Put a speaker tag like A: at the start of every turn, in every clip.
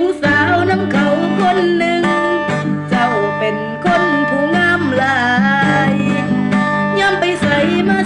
A: ผู้สาวน้ำเขาคนหนึ่ง เจ้าเป็นคนผู้งามลายย่อมไปใส่มา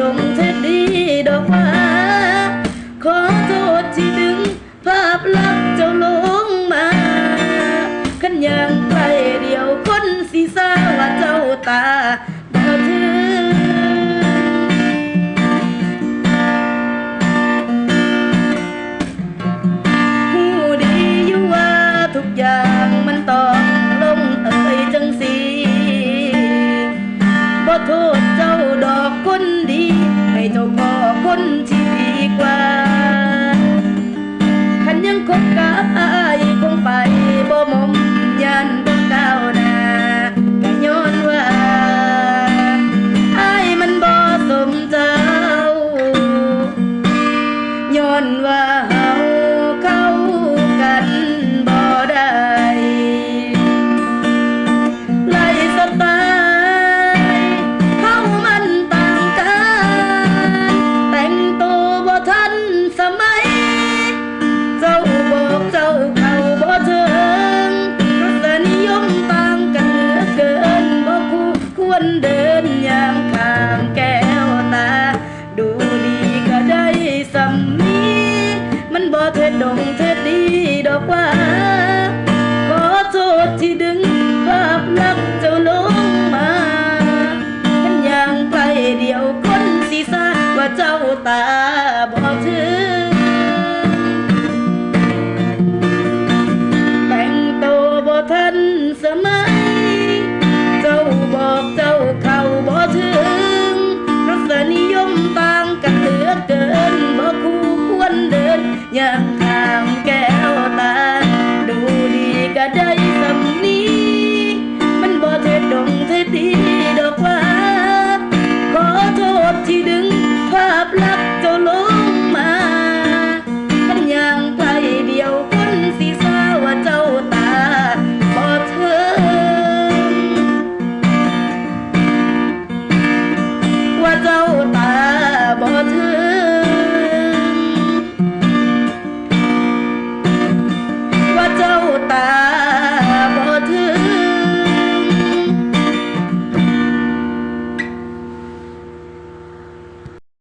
A: ดงเท็ดดีดอกฟ้า ขอโทษที่ดึง ภาพลักษณ์เจ้าลงมาขันยางไปเดียวคนสีสาว่าเจ้าตาดาวเธอยู่ว่าทุกอย่างมันต้องลงเอ่ยจังสีบ่โทษ ko ฟ้า ขอโทษที่ดึงภาพลักษณ์เจ้าลงมาเป็นอย่างไพ่เดียวคนสีสันว่าเจ้าตาบอกเธอ บที่ดึง